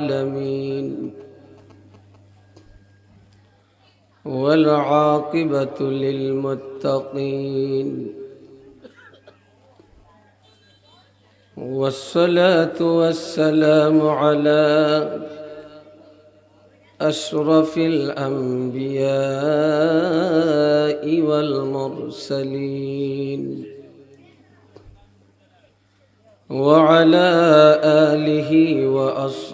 العالمين. والعاقبة للمتقين. والصلاة والسلام على أشرف الأنبياء والمرسلين. وعلى آله وأصحابه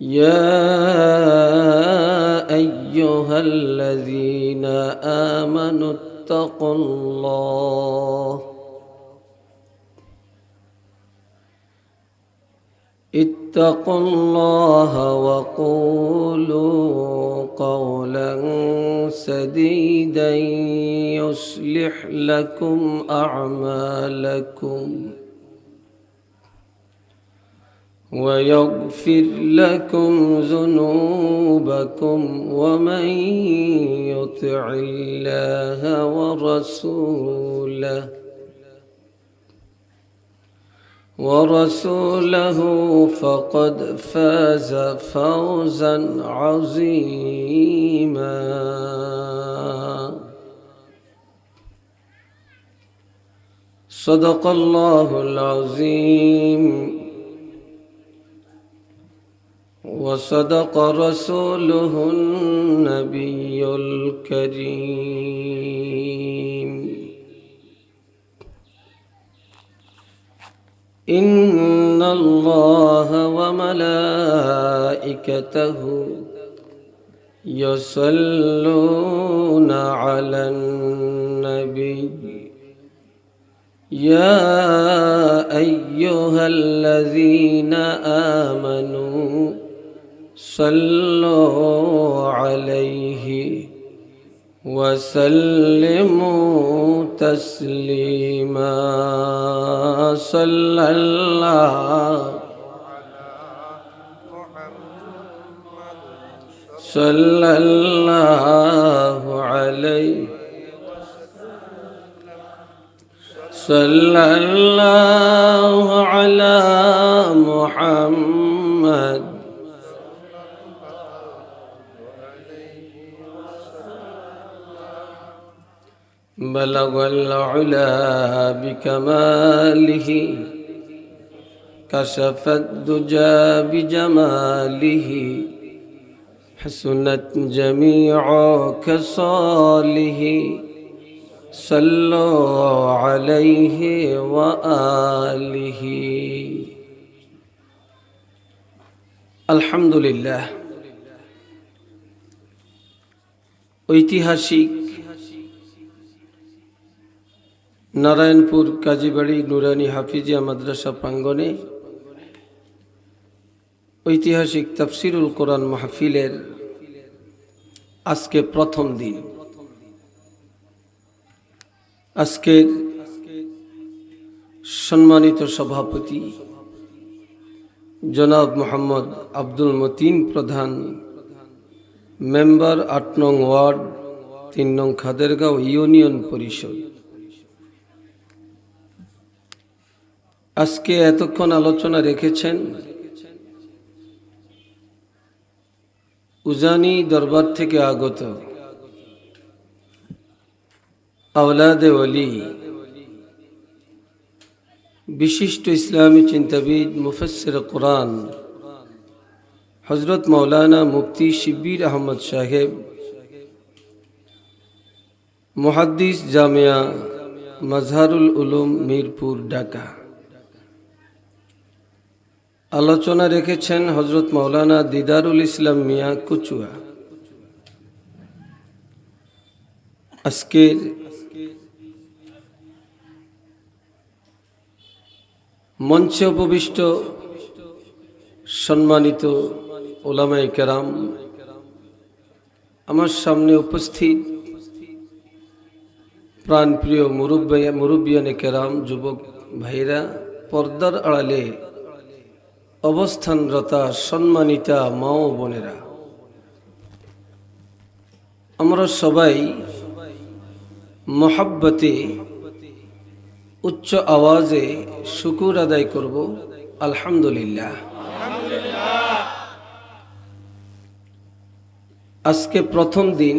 يا أيها الذين آمنوا اتقوا الله. اتقوا الله وقولوا قولا سديدا يصلح لكم أعمالكم. ويغفر لكم ذنوبكم ومن يطع الله ورسوله ورسوله فقد فاز فوزا عظيما. صدق الله العظيم. وصدق رسوله النبي الكريم. إن الله وملائكته يصلون على النبي. يا أيها الذين آمنوا صلوا عليه وسلموا تسليما. صلى الله صلى الله عليه صلى الله على محمد بلغ العلا بكماله كشف الدجى بجماله حسنت جميع كصاله صلوا عليه وآله الحمد لله ঐতিহাসিক নারায়ণপুর, কাজীবাড়ি, নুরানি হাফিজিয়া মাদ্রাসা প্রাঙ্গণে ঐতিহাসিক তাফসিরুল কোরআন মাহফিলের আজকে প্রথম দিন। আজকের সম্মানিত সভাপতি জনাব মোহাম্মদ আব্দুল মতিন প্রধান, মেম্বার আট নং ওয়ার্ড, তিন নং খাদেরগাঁও ইউনিয়ন পরিষদ। আজকে এতক্ষণ আলোচনা রেখেছেন উজানি দরবার থেকে আগত আওলাদে ওলি, বিশিষ্ট ইসলামী চিন্তাবিদ মুফসর কোরআন হজরত মৌলানা মুফতি শিবির আহমদ সাহেব, মুহাদ্দিস জামিয়া মজহারুল উলুম, মিরপুর, ঢাকা। আলোচনা রেখেছেন হজরত মৌলানা দিদারুল ইসলাম মিয়া কুচুয়া। আজকের মঞ্চে উপবিষ্ট সম্মানিত ওলামাই কেরাম, আমার সামনে উপস্থিত প্রাণপ্রিয় মুরব্বী মুরব্বিয়ানে কেরাম যুবক ভাইরা, পর্দার আড়ালে অবস্থানরতা সম্মানিতা মা ও বোনেরা। আমরা সবাই মহাব্বতে উচ্চ আওয়াজে শুকুর আদায় করব, আলহামদুলিল্লাহ। আজকে প্রথম দিন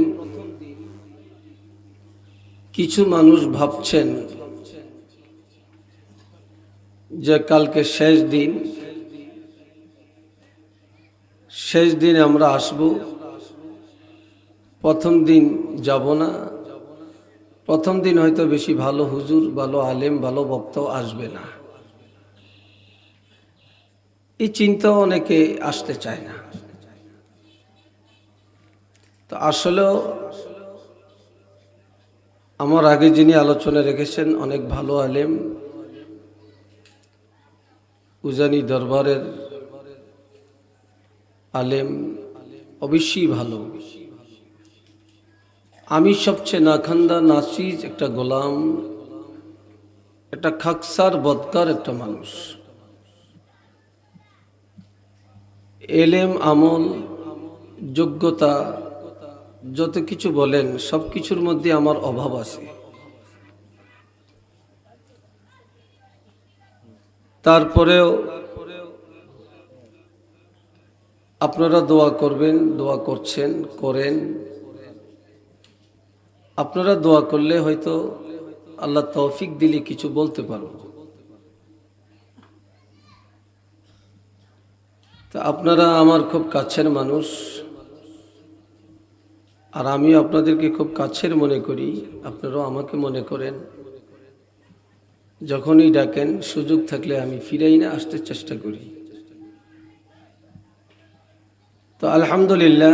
কিছু মানুষ ভাবছেন যে কালকে শেষ দিন। শেষ দিন আমরা আসব। প্রথম দিন যাব না। প্রথম দিন হয়তো বেশি ভালো হুজুর, ভালো আলেম, ভালো বক্তাও আসবে না। এই চিন্তা অনেকে আসতে চায় না। তো আসলেও আমার আগে যিনি আলোচনা রেখেছেন, অনেক ভালো আলেম, উজানি দরবারের আলেম অবশ্যই ভালো। আমি সবচেয়ে নাখান্দা নাচিজ একটা গোলাম, একটা খাকসার, বদকার একটা মানুষ। এলেম, আমল, যোগ্যতা, যত কিছু বলেন, সব কিছুর মধ্যে আমার অভাব আছে। তারপরেও আপনারা দোয়া করবেন, দোয়া করছেন, করেন। আপনারা দোয়া করলে হয়তো আল্লাহ তৌফিক দিলে কিছু বলতে পারব। তা আপনারা আমার খুব কাছের মানুষ, আর আমিও আপনাদেরকে খুব কাছের মনে করি, আপনারাও আমাকে মনে করেন। যখনই ডাকেন, সুযোগ থাকলে আমি ফিরাই না, আসতে চেষ্টা করি। তো আলহামদুলিল্লাহ,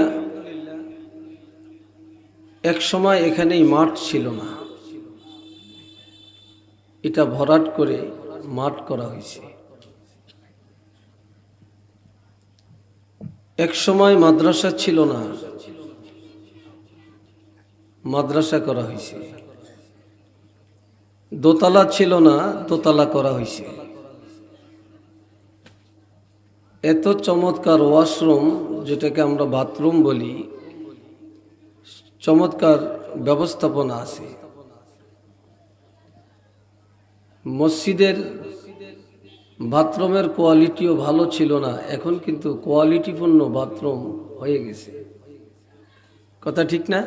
এক সময় এখানেই মাঠ ছিল না। এটা ভরাট করে মাঠ করা হয়েছে। এক সময় মাদ্রাসা ছিল না, মাদ্রাসা করা হয়েছে। দোতলা ছিল না, দোতলা করা হয়েছে। এত চমৎকার ওয়াশরুম, যেটাকে আমরা বাথরুম বলি, চমৎকার ব্যবস্থাপনা আছে। মসজিদের বাথরুমের কোয়ালিটিও ভালো ছিল না, এখন কিন্তু কোয়ালিটিপূর্ণ বাথরুম হয়ে গেছে। কথা ঠিক না?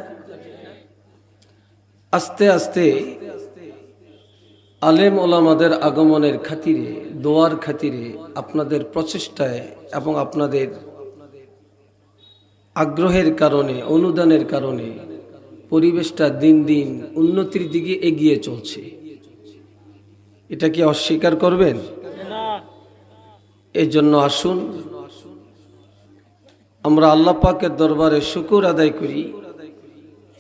আস্তে আস্তে আলেম ওলামাদের আগমনের খাতিরে, দোয়ার খাতিরে আপনাদের প্রচেষ্টায় এবং আপনাদের আগ্রহের কারণে, অনুদানের কারণে পরিবেশটা দিন দিন উন্নতির দিকে এগিয়ে চলছে। এটা কি অস্বীকার করবেন? এই জন্য আসুন, আমরা আল্লাহ পাকের দরবারে শুকুর আদায় করি।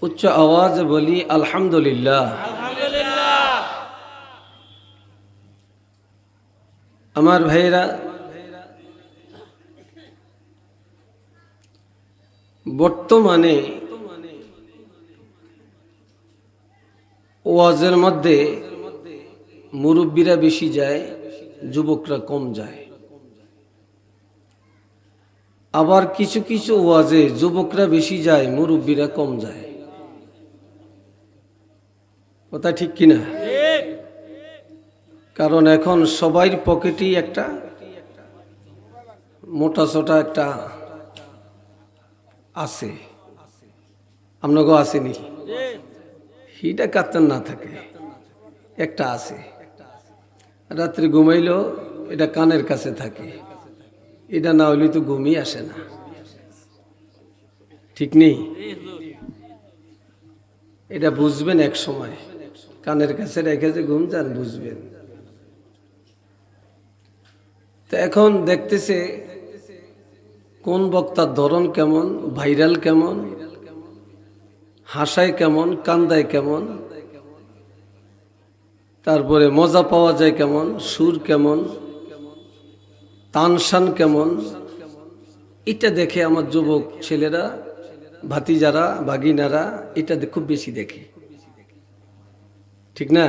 উচ্চ আওয়াজ বলি, আলহামদুলিল্লাহ। আমার ভাইরা বর্তমানে ওয়াজের মধ্যে মুরব্বীরা বেশি যায়, যুবকরা কম যায়। আবার কিছু কিছু ওয়াজে যুবকরা বেশি যায়, মুরব্বীরা কম যায়। কথা ঠিক কিনা? কারণ এখন সবাই পকেটেই একটা মোটা সোটা একটা আছে। আপনাকে আসেনি? হিটা কাত্তার না থাকে। একটা আছে। রাত্রে ঘুমাইলেও এটা কানের কাছে থাকে। এটা না হইলে তো ঘুমই আসে না। ঠিক নেই? এটা বুঝবেন এক সময়। কানের কাছে রেখে যে ঘুম যান, বুঝবেন। তো এখন দেখতেছে কোন বক্তার ধরন কেমন, ভাইরাল কেমন, হাসায় কেমন, কান্দায় কেমন, তারপরে মজা পাওয়া যায় কেমন, সুর কেমন তানসান কেমন, এটা দেখে আমার যুবক ছেলেরা, ভাতিজারা বাগিনারা এটা খুব বেশি দেখে। ঠিক না?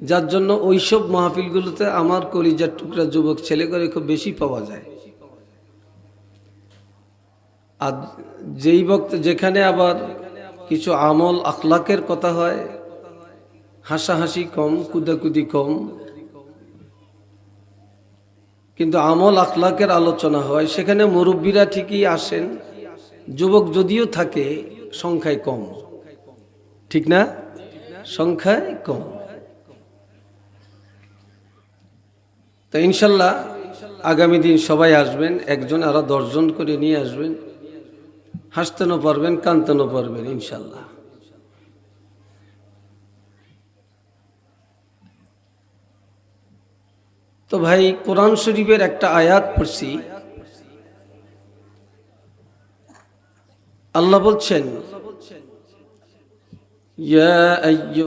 যার জন্য ওইসব মাহফিলগুলোতে আমার কলিজার টুকরা যুবক ছেলে করে খুব বেশি পাওয়া যায়। আর যেই বক্ত যেখানে আবার কিছু আমল আখলাকের কথা হয়, হাসাহাসি কম, কুদাকুদি কম, কিন্তু আমল আখলাকের আলোচনা হয়, সেখানে মুরব্বীরা ঠিকই আসেন, যুবক যদিও থাকে, সংখ্যায় কম। ঠিক না? সংখ্যায় কম। তো ইনশাল্লাহ আগামী দিন সবাই আসবেন, একজন আরও দশজন করে নিয়ে আসবেন। হাসতেনও পারবেন কানতেনও পারবেন ইনশাল্লাহ। তো ভাই, কোরআন শরীফের একটা আয়াত পড়ছি। আল্লাহ বলছেন